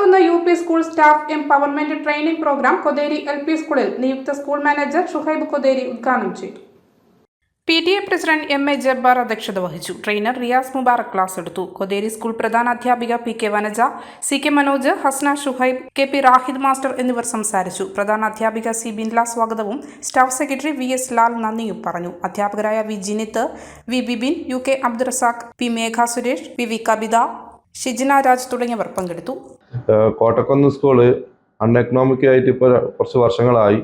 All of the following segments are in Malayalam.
Kottakkunnu U P school staff empowerment training program Kotheri L P സ്കൂളിൽ നിയുക്ത സ്കൂൾ മാനേജർ ഷുഹൈബ് കൊതേരി ഉദ്ഘാടനം ചെയ്തു. P T A president M A Jabbar അധ്യക്ഷത വഹിച്ചു. ട്രെയിനർ റിയാസ് മുബാറക് ക്ലാസ് എടുത്തു. കൊതേരി സ്കൂൾ പ്രധാന അധ്യാപിക P K Vanaja C K Manoj Hasna Shuhaib K P Rahid master എന്നിവർ സംസാരിച്ചു. പ്രധാന അധ്യാപിക സി ബിൻല സ്വാഗതവും staff secretary V S Lal നന്ദിയും പറഞ്ഞു. അധ്യാപകരായ V Jinith V Bibin U K Abdurazak P Megha Suresh P V Kavitha Shijina Raj തുടങ്ങിയവർ പങ്കെടുത്തു. കോട്ടക്കുന്ന് സ്കൂൾ അൺഎക്കണോമിക് ആയിട്ട് ഇപ്പോൾ കുറച്ച് വർഷങ്ങളായി.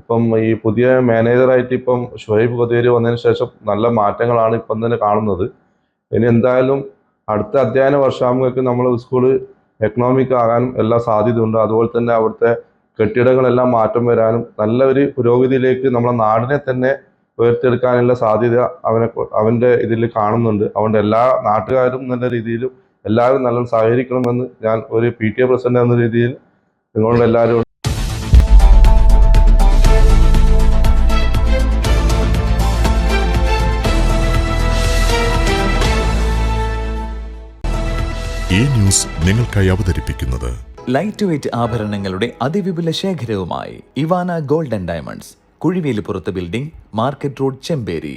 ഇപ്പം ഈ പുതിയ മാനേജറായിട്ട് ഇപ്പം ഷുഹൈബ് കൊതേരി വന്നതിന് ശേഷം നല്ല മാറ്റങ്ങളാണ് ഇപ്പം തന്നെ കാണുന്നത്. ഇനി എന്തായാലും അടുത്ത അധ്യയന വർഷമാകുമ്പോഴേക്കും നമ്മൾ സ്കൂൾ എക്കണോമിക് ആകാനും എല്ലാ സാധ്യതയുണ്ട്. അതുപോലെ തന്നെ അവിടുത്തെ കെട്ടിടങ്ങളെല്ലാം മാറ്റം വരാനും നല്ല ഒരു പുരോഗതിയിലേക്ക് നമ്മുടെ നാടിനെ തന്നെ ഉയർത്തിയെടുക്കാനുള്ള സാധ്യത അവനെ അവന്റെ ഇതിൽ കാണുന്നുണ്ട്. അതുകൊണ്ട് എല്ലാ നാട്ടുകാരും നല്ല രീതിയിലും എല്ലാവരും നല്ലോണം സഹകരിക്കണമെന്ന് ഞാൻ ഒരു പി ടി എ പ്രസിഡന്റ് എന്ന രീതിയിൽ നിങ്ങളുടെ എല്ലാവരും ഈ ന്യൂസ് നിങ്ങൾക്കായി അവതരിപ്പിക്കുന്നത് ലൈറ്റ് വെയ്റ്റ് ആഭരണങ്ങളുടെ അതിവിപുല ശേഖരവുമായി Ivana golden diamonds കുഴിവേലിപ്പുറത്ത് building market road Chemperi.